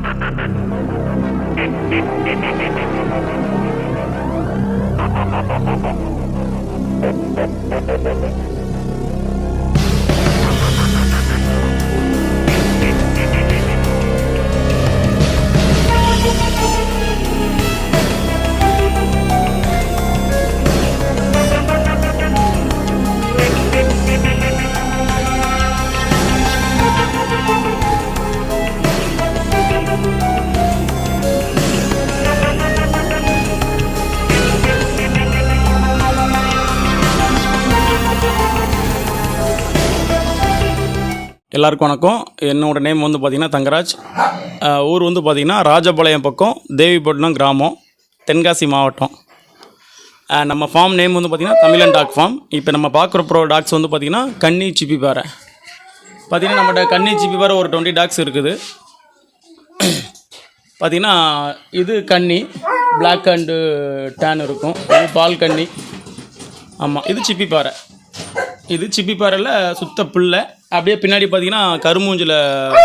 Thank you. எல்லாருக்கும் வணக்கம். என்னோடய நேம் வந்து பார்த்திங்கன்னா தங்கராஜ். ஊர் வந்து பார்த்திங்கன்னா ராஜபாளையம் பக்கம் தேவிப்பட்டினம் கிராமம் தென்காசி மாவட்டம். நம்ம ஃபார்ம் நேம் வந்து பார்த்திங்கன்னா தமிழன் டாக் ஃபார்ம் இப்போ நம்ம பார்க்குற ப்ரோ டாக்ஸ் வந்து பார்த்திங்கன்னா கன்னி சிப்பி பாறை. பார்த்திங்கன்னா நம்மகிட்ட கன்னி சிப்பி பாறை ஒரு டுவெண்ட்டி டாக்ஸ் இருக்குது. பார்த்திங்கன்னா இது கன்னி பிளாக் அண்டு டேன் இருக்கும். இது பால் கன்னி ஆமாம் இது சிப்பி பாறை. இது சிப்பி பாறையில் சுத்த புல்லை. அப்படியே பின்னாடி பார்த்தீங்கன்னா கருமூஞ்சில்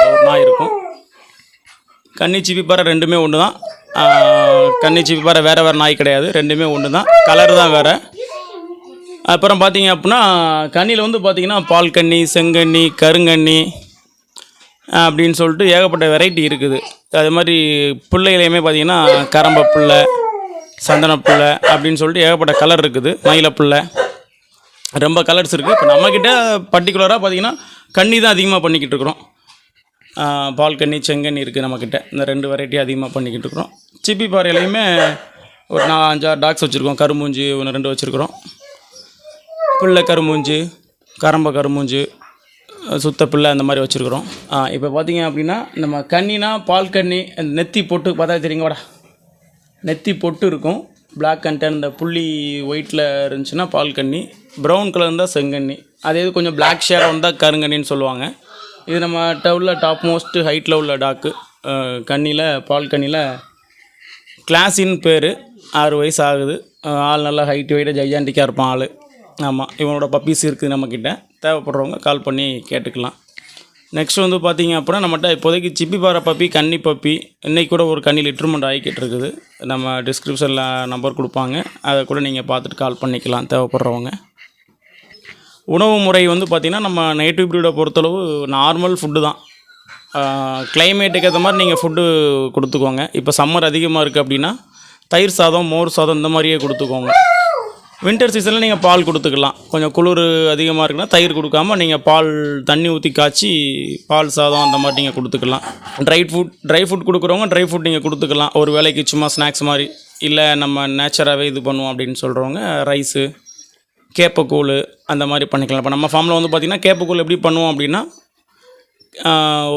ஒரு நாய் இருக்கும். கன்னி சிப்பி பாறை ரெண்டுமே ஒன்று தான் ஆஹ் கன்னி பாறை வேறு வேறு நாய் கிடையாது. ரெண்டுமே ஒன்று தான் கலர் தான் வேறு. அப்புறம் பார்த்தீங்க அப்படின்னா கண்ணியில் வந்து பார்த்தீங்கன்னா பால் கண்ணி செங்கண்ணி கருங்கண்ணி அப்படின்னு சொல்லிட்டு ஏகப்பட்ட வெரைட்டி இருக்குது. அது மாதிரி பிள்ளைகளையுமே பார்த்தீங்கன்னா கரம்ப பிள்ளை சந்தன பிள்ளை அப்படின்னு சொல்லிட்டு ஏகப்பட்ட கலர் இருக்குது. மயில ரொம்ப கலர்ஸ் இருக்குது இப்போ நம்மக்கிட்ட பர்டிகுலராக பார்த்தீங்கன்னா கண்ணி தான் அதிகமாக பண்ணிக்கிட்டு இருக்கிறோம். பால் கண்ணி செங்கன்னி இருக்குது நம்மக்கிட்ட இந்த ரெண்டு வெரைட்டி அதிகமாக பண்ணிக்கிட்டு இருக்கிறோம். சிப்பி பாறையிலையுமே ஒரு நான் அஞ்சாறு டாக்ஸ் வச்சுருக்கோம். கரும்பூஞ்சு ஒன்று ரெண்டு வச்சுருக்குறோம். பிள்ளை கருமூஞ்சி கரம்ப கருமூஞ்சி சுத்த பிள்ளை அந்த மாதிரி வச்சுருக்குறோம். இப்போ பார்த்தீங்க அப்படின்னா நம்ம கண்ணினா பால் கண்ணி நெத்தி பொட்டு பார்த்தா தெரியுங்க வாடா. நெத்தி பொட்டு இருக்கும். பிளாக் கண்டன் இந்த புள்ளி ஒயிட்டில் இருந்துச்சுன்னா பால் கண்ணி ப்ரௌன் கலர் இருந்தால் செங்கண்ணி. அதே இது கொஞ்சம் பிளாக் ஷேடாக வந்தால் கருங்கண்ணின்னு சொல்லுவாங்க. இது நம்ம டவுலில் டாப் மோஸ்ட் ஹைட்டில் உள்ள டாக்கு கண்ணியில் பால் கண்ணியில் கிளாஸின்னு பேர். ஆறு வயசு ஆகுது. ஆள் நல்லா ஹைட் வெயிட்டாக ஜைஜாண்டிக்காக இருப்பான் ஆள். ஆமாம் இவனோட பப்பீஸ் இருக்குது நம்மக்கிட்ட தேவைப்படுறவங்க கால் பண்ணி கேட்டுக்கலாம். நெக்ஸ்ட் வந்து பார்த்தீங்க அப்படின்னா நம்மகிட்ட இப்போதைக்கு சிப்பி பாறை பப்பி கன்னி பப்பி இன்றைக்கி கூட ஒரு கன்னி லிட்ருமெண்ட் ஆகிக்கிட்டு இருக்குது நம்ம டிஸ்கிரிப்ஷனில் நம்பர் கொடுப்பாங்க. அதை கூட நீங்கள் பார்த்துட்டு கால் பண்ணிக்கலாம் தேவைப்படுறவங்க. உணவு முறை வந்து பார்த்திங்கன்னா நம்ம நேட்டிவ் ப்ரீடை பொறுத்தளவு நார்மல் ஃபுட்டு தான். கிளைமேட்டுக்கு ஏற்ற மாதிரி நீங்கள் ஃபுட்டு கொடுத்துக்கோங்க. இப்போ சம்மர் அதிகமாக இருக்குது அப்படின்னா தயிர் சாதம் மோர் சாதம் இந்த மாதிரியே கொடுத்துக்கோங்க. வின்டர் சீசனில் நீங்கள் பால் கொடுத்துக்கலாம். கொஞ்சம் குளிர் அதிகமாக இருக்குன்னா தயிர் கொடுக்காம நீங்கள் பால் தண்ணி ஊற்றி காய்ச்சி பால் சாதம் அந்த மாதிரி நீங்கள் கொடுத்துக்கலாம். ட்ரை ஃபுட் ட்ரை ஃபுட் கொடுக்குறவங்க ட்ரை ஃபுட் நீங்கள் கொடுத்துக்கலாம். ஒரு வேலைக்கு சும்மா ஸ்நாக்ஸ் மாதிரி இல்லை நம்ம நேச்சராகவே இது பண்ணுவோம் அப்படின்னு சொல்கிறவங்க ரைஸு கேப்பக்கூழ் அந்த மாதிரி பண்ணிக்கலாம். இப்போ நம்ம ஃபார்மில் வந்து பார்த்திங்கன்னா கேப்பக்கூழ் எப்படி பண்ணுவோம் அப்படின்னா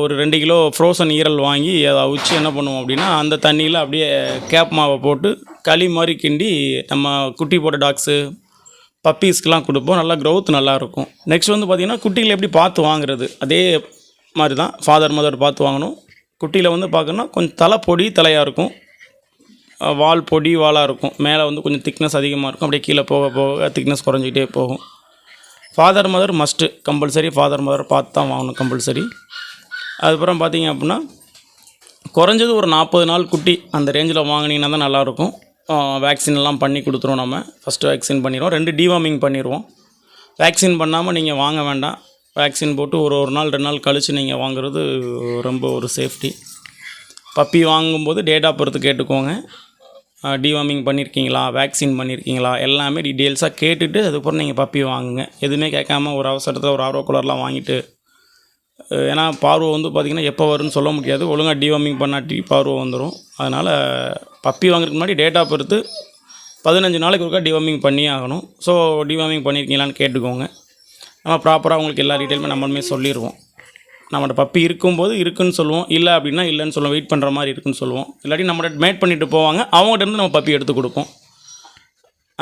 ஒரு ரெண்டு கிலோ ஃப்ரோசன் ஈரல் வாங்கி அதை அவிச்சு என்ன பண்ணுவோம் அப்படின்னா அந்த தண்ணியில் அப்படியே கேப் மாவை போட்டு களி மாதிரி கிண்டி நம்ம குட்டி போட்ட டாக்ஸு பப்பீஸ்க்கெலாம் கொடுப்போம். நல்லா க்ரோத் நல்லாயிருக்கும் நெக்ஸ்ட் வந்து பார்த்திங்கன்னா குட்டிகளை எப்படி பார்த்து வாங்குறது? அதே மாதிரி தான் ஃபாதர் மதர் பார்த்து வாங்கணும். குட்டியில் வந்து பார்க்கணுன்னா கொஞ்சம் தலை பொடி தலையாக இருக்கும். வால் பொடி வாலாக இருக்கும். மேலே வந்து கொஞ்சம் திக்னஸ் அதிகமாக இருக்கும். அப்படியே கீழே போக போக திக்னஸ் குறைஞ்சிக்கிட்டே போகும். Father mother must compulsory father mother பார்த்து தான் வாங்கணும் கம்பல்சரி அதுக்கப்புறம் பார்த்தீங்க அப்படின்னா குறைஞ்சது ஒரு நாற்பது நாள் குட்டி அந்த ரேஞ்சில் வாங்கினீங்கன்னா தான் நல்லாயிருக்கும். வேக்சின் எல்லாம் பண்ணி கொடுத்துருவோம் நம்ம. ஃபஸ்ட்டு வேக்சின் பண்ணிடுவோம். ரெண்டு டிவார்மிங் பண்ணிடுவோம். வேக்சின் பண்ணாமல் நீங்கள் வாங்க வேண்டாம். வேக்சின் போட்டு ஒரு ஒரு நாள் ரெண்டு நாள் கழித்து நீங்கள் வாங்குறது ரொம்ப ஒரு சேஃப்டி பப்பி வாங்கும்போது டேட் ஆஃப் பர்த் கேட்டுக்கோங்க. டிவார்மிங் பண்ணியிருக்கீங்களா வேக்சின் பண்ணியிருக்கீங்களா எல்லாமே டீட்டெயில்ஸாக கேட்டுட்டு அதுக்கப்புறம் நீங்கள் பப்பி வாங்குங்க. எதுவுமே கேட்காம ஒரு அவசரத்தில் ஒரு ஆர்வ கூலர்லாம் வாங்கிட்டு ஏன்னா பார்வை வந்து பார்த்திங்கன்னா எப்போ வரும்னு சொல்ல முடியாது. ஒழுங்காக டிவார்மிங் பண்ணாட்டி பார்வை வந்துடும் அதனால் பப்பி வாங்குறதுக்கு முன்னாடி டேட் ஆஃப் பதினஞ்சு நாளைக்கு ஒருக்கா டிவார்மிங் பண்ணியே ஆகணும். ஸோ டிவார்மிங் பண்ணியிருக்கீங்களான்னு கேட்டுக்கோங்க. நம்ம ப்ராப்பராக உங்களுக்கு எல்லா டீட்டெயிலுமே நம்மளுமே சொல்லிடுவோம் நம்மளோட பப்பி இருக்கும்போது இருக்குன்னு சொல்லுவோம். இல்லை அப்படின்னா இல்லைன்னு சொல்லுவோம். வெயிட் பண்ணுற மாதிரி இருக்குன்னு சொல்லுவோம். இல்லாட்டி நம்மகிட்ட மேட் பண்ணிட்டு போவாங்க. அவங்ககிட்டருந்து நம்ம பப்பி எடுத்து கொடுப்போம்.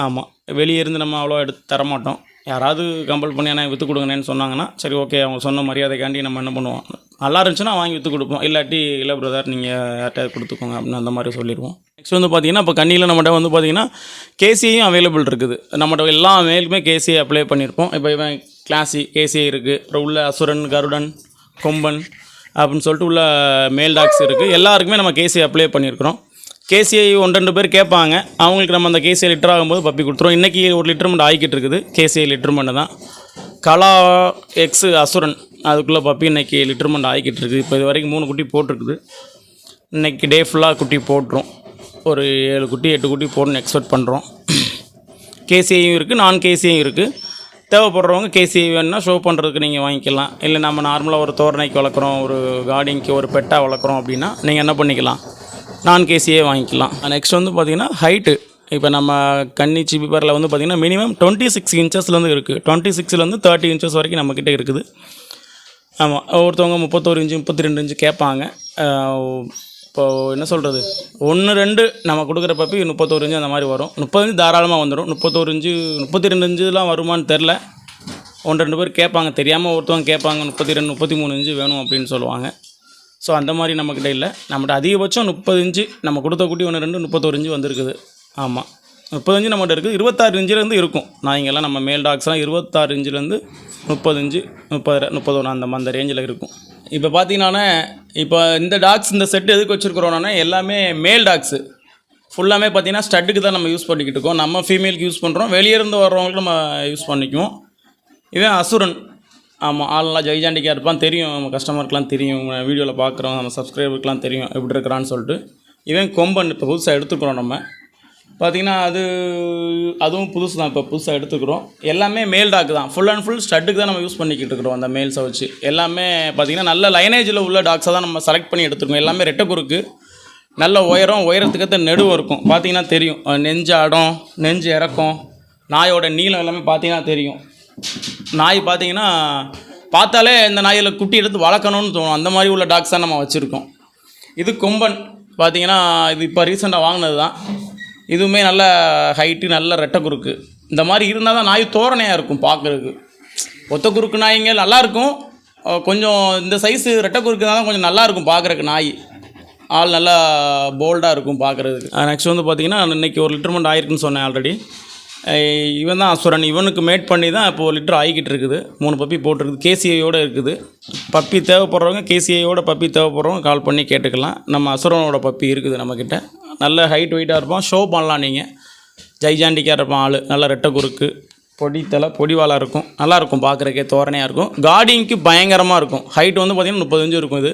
ஆமாம் வெளியே இருந்து நம்ம அவ்வளோ எடுத்து தரமாட்டோம். யாராவது கம்பல் பண்ணி ஆனால் விற்று கொடுங்கனேன்னு சொன்னாங்கன்னா சரி ஓகே அவங்க சொன்ன மரியாதைக்காண்டி நம்ம என்ன பண்ணுவோம்? நல்லா இருந்துச்சுன்னா வாங்கி விற்று கொடுப்போம். இல்லாட்டி இல்லை பிரதர் நீங்கள் யார்கிட்ட கொடுத்துக்கோங்க அப்படின்னு அந்த மாதிரி சொல்லிடுவோம். நெக்ஸ்ட் வந்து பார்த்தீங்கன்னா இப்போ கண்ணியில் நம்மகிட்ட வந்து பார்த்தீங்கன்னா கேசியும் அவைலபிள் இருக்குது. நம்மகிட்ட எல்லா மேலுக்குமே கேசியை அப்ளை பண்ணியிருப்போம். இப்போ இவன் கிளாசி கேசி இருக்குது அப்புறம் உள்ள அசுரன் கருடன் கொம்பன் அப்படின்னு சொல்லிட்டு உள்ள மேல் டாக்ஸ் இருக்குது எல்லாருக்குமே நம்ம கேசி அப்ளை பண்ணியிருக்கிறோம். கேசிஐ ஒன்று ரெண்டு பேர் கேட்பாங்க. அவங்களுக்கு நம்ம அந்த கேசிஐ லிட்டர் ஆகும்போது பப்பி கொடுத்துருவோம். இன்றைக்கி ஒரு லிட்டர் மட்டும் ஆகிக்கிட்டு இருக்குது. கேசிஐ லிட்டர் மட்டும் தான். கலா எக்ஸு அசுரன் அதுக்குள்ளே பப்பி இன்றைக்கி லிட்டர் மட்டும் ஆகிக்கிட்டு இருக்குது. இப்போ இது வரைக்கும் மூணு குட்டி போட்டிருக்குது. இன்றைக்கி டே ஃபுல்லாக குட்டி போட்டுரும். ஒரு ஏழு குட்டி எட்டு குட்டி போடணும்னு எக்ஸ்பெக்ட் பண்ணுறோம் கேசிஐயும் இருக்குது நான் கேசிஐயும் இருக்குது தேவைப்படுறவங்க கேசி வேணுன்னா ஷோ பண்ணுறதுக்கு நீங்கள் வாங்கிக்கலாம். இல்லை நம்ம நார்மலாக ஒரு தோரணைக்கு வளர்க்குறோம் ஒரு கார்டிங்க்கு ஒரு பெட்டாக வளர்க்குறோம் அப்படின்னா நீங்கள் என்ன பண்ணிக்கலாம்? நான் கேசியே வாங்கிக்கலாம். நெக்ஸ்ட் வந்து பார்த்திங்கன்னா ஹைட்டு இப்போ நம்ம கன்னி சிபிப்பரில் வந்து பார்த்திங்கன்னா மினிமம் டுவெண்ட்டி சிக்ஸ் இன்ச்சஸ்லேருந்து இருக்குது டுவெண்ட்டி சிக்ஸ்லேருந்து தேர்ட்டி இன்ச்சஸ் வரைக்கும் நம்மக்கிட்ட இருக்குது. ஆமாம் ஒருத்தவங்க முப்பத்தோரு இன்ச்சு முப்பத்தி ரெண்டு இன்ச்சு கேட்பாங்க இப்போ என்ன சொல்கிறது ஒன்று ரெண்டு நம்ம கொடுக்குற பப்பி முப்பத்தோரு இன்ச்சு அந்த மாதிரி வரும். முப்பது தாராளமாக வந்துடும் முப்பத்தோரு இஞ்சு முப்பத்தி ரெண்டு இஞ்சுலாம் வருமான்னு தெரில ஒன்று ரெண்டு பேர் கேட்பாங்க. தெரியாமல் ஒருத்தவங்க கேட்பாங்க. முப்பத்தி ரெண்டு முப்பத்தி மூணு இஞ்சு வேணும் அப்படின்னு சொல்லுவாங்க. ஸோ அந்த மாதிரி நம்மக்கிட்ட இல்லை. நம்மகிட்ட அதிகபட்சம் முப்பது இஞ்சு நம்ம கொடுத்த குட்டி ஒன்று ரெண்டு முப்பத்தோரு இஞ்சு வந்திருக்குது. ஆமாம் முப்பது இன்ச்சு நம்மகிட்ட இருக்குது இருபத்தாறு இன்ச்சிலேருந்து இருக்கும். நாய்ங்கெல்லாம் நம்ம மேல் டாக்ஸ்லாம் இருபத்தாறு இன்ச்சிலேருந்து முப்பது இன்ச்சு முப்பது முப்பதொன்று அந்த அந்த ரேஞ்சில் இருக்கும். இப்போ பார்த்தீங்கன்னா இப்போ இந்த டாக்ஸ் இந்த செட் எதுக்கு வச்சுருக்குறோன்னா எல்லாமே மேல் டாக்ஸு ஃபுல்லாமே பார்த்தீங்கன்னா ஸ்டட்டுக்கு தான் நம்ம யூஸ் பண்ணிக்கிட்டு இருக்கோம். நம்ம ஃபீமேலுக்கு யூஸ் பண்ணுறோம் வெளியேருந்து வர்றவங்களுக்கு நம்ம யூஸ் பண்ணிக்குவோம். இவன் அசுரன். ஆமாம் ஆள்லாம் ஜெய்ஜாண்டிக்காக இருப்பான். தெரியும் நம்ம கஸ்டமருக்குலாம் தெரியும். வீடியோவில் பார்க்குறோம் நம்ம சப்ஸ்கிரைபருக்குலாம் தெரியும். எப்படி இருக்கிறான்னு சொல்லிட்டு. இவன் கொம்பன் இப்போ புதுசாக எடுத்துக்கிறோம் நம்ம. பார்த்திங்கன்னா அது அதுவும் புதுசு தான் இப்போ புதுசாக எடுத்துக்கிறோம். எல்லாமே மேல் டாக் தான். ஃபுல் அண்ட் ஃபுல் ஸ்டட்டுக்கு தான் நம்ம யூஸ் பண்ணிக்கிட்டு இருக்கிறோம் அந்த மேல்ஸை வச்சு. எல்லாமே பார்த்திங்கன்னா நல்ல லைனேஜில் உள்ள டாக்ஸை தான் நம்ம செலக்ட் பண்ணி எடுத்துருக்கோம். எல்லாமே ரெட்டை குறுக்கு நல்ல உயரம் உயரத்துக்கேற்ற நெடுவும் இருக்கும். பார்த்தீங்கன்னா தெரியும். நெஞ்சு அடம் நெஞ்சு இறக்கம் நாயோட நீளம் எல்லாமே பார்த்திங்கன்னா தெரியும். நாய் பார்த்தீங்கன்னா பார்த்தாலே இந்த நாயில் குட்டி எடுத்து வளர்க்கணும்னு தோணும். அந்த மாதிரி உள்ள டாக்ஸாக தான் நம்ம வச்சுருக்கோம். இது கொம்பன். பார்த்திங்கன்னா இது இப்போ ரீசெண்டாக வாங்கினது தான் இதுவுமே நல்ல ஹைட்டு நல்ல ரெட்டை குறுக்கு. இந்த மாதிரி இருந்தால் தான் நாய் தோரணையாக இருக்கும் பார்க்குறதுக்கு. ஒத்த குறுக்கு நாய்ங்க நல்லாயிருக்கும் கொஞ்சம் இந்த சைஸு ரெட்டை குறுக்கு தான் கொஞ்சம் நல்லாயிருக்கும் பார்க்குறக்கு நாய். ஆள் நல்லா போல்டாக இருக்கும் பார்க்குறதுக்கு. நெக்ஸ்ட் வந்து பார்த்தீங்கன்னா இன்னைக்கு ஒரு லிட்டர் மண்ட் ஆயிருக்குன்னு சொன்னேன் ஆல்ரெடி இவன் தான் அசுரன். இவனுக்கு மேட் பண்ணி தான் இப்போ ஒரு லிட்டர் ஆகிக்கிட்டு இருக்குது. மூணு பப்பி போட்டிருக்குது. கேசிஐயோடு இருக்குது. பப்பி தேவைப்படுறவங்க கேசிஐயோட பப்பி தேவைப்படுறவங்க கால் பண்ணி கேட்டுக்கலாம். நம்ம அசுரனோட பப்பி இருக்குது நம்மக்கிட்ட நல்ல ஹைட் வெயிட்டாக இருப்பான் ஷோ பண்ணலாம் நீங்கள் ஜைஜாண்டிக்காக இருப்பான் ஆள். நல்ல ரெட்டை குறுக்கு. பொடி தலை பொடிவாலாக இருக்கும். நல்லாயிருக்கும் பார்க்குறக்கே தோரணையாக இருக்கும். கார்டிங்க்கு பயங்கரமாக இருக்கும். ஹைட் வந்து பார்த்திங்கன்னா முப்பது இருக்கும் இது.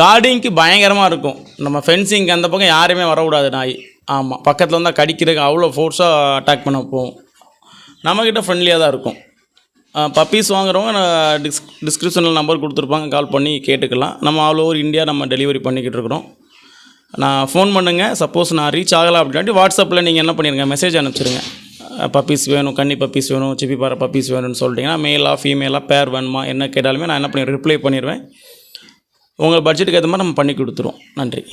கார்டிங்க்கு பயங்கரமாக இருக்கும். நம்ம ஃபென்சிங்க்கு அந்த பக்கம் யாருமே வரக்கூடாது நாய். ஆமாம் பக்கத்தில் வந்தால் கடிக்கிறதுக்கு அவ்வளோ ஃபோர்ஸாக அட்டாக் பண்ண போகும் நம்மக்கிட்ட ஃப்ரெண்ட்லியாக தான் இருக்கும். பப்பீஸ் வாங்குறவங்க டிஸ்க் டிஸ் டிஸ்கிரிப்ஷனில் நம்பர் கொடுத்துருப்பாங்க. கால் பண்ணி கேட்டுக்கலாம். நம்ம ஆல் ஓவர் இந்தியா நம்ம டெலிவரி பண்ணிக்கிட்டு இருக்கிறோம். நான் ஃபோன் பண்ணுங்கள் சப்போஸ் நான் ரீச் ஆகலை அப்படின்ட்டு வாட்ஸ்அப்பில் நீங்கள் என்ன பண்ணிடுங்க மெசேஜ் அனுப்பிச்சிடுங்க பப்பீஸ் வேணும் கன்னி பப்பீஸ் வேணும் சிப்பி பப்பீஸ் வேணும்னு சொல்லிட்டீங்கன்னா மேலாக ஃபீமேலாக பேர் வேணுமா? என்ன கேட்டாலுமே நான் என்ன பண்ணி ரிப்ளை பண்ணிடுவேன். உங்கள் பட்ஜெட்டுக்கு ஏற்ற மாதிரி நம்ம பண்ணி கொடுத்துருவோம். நன்றி.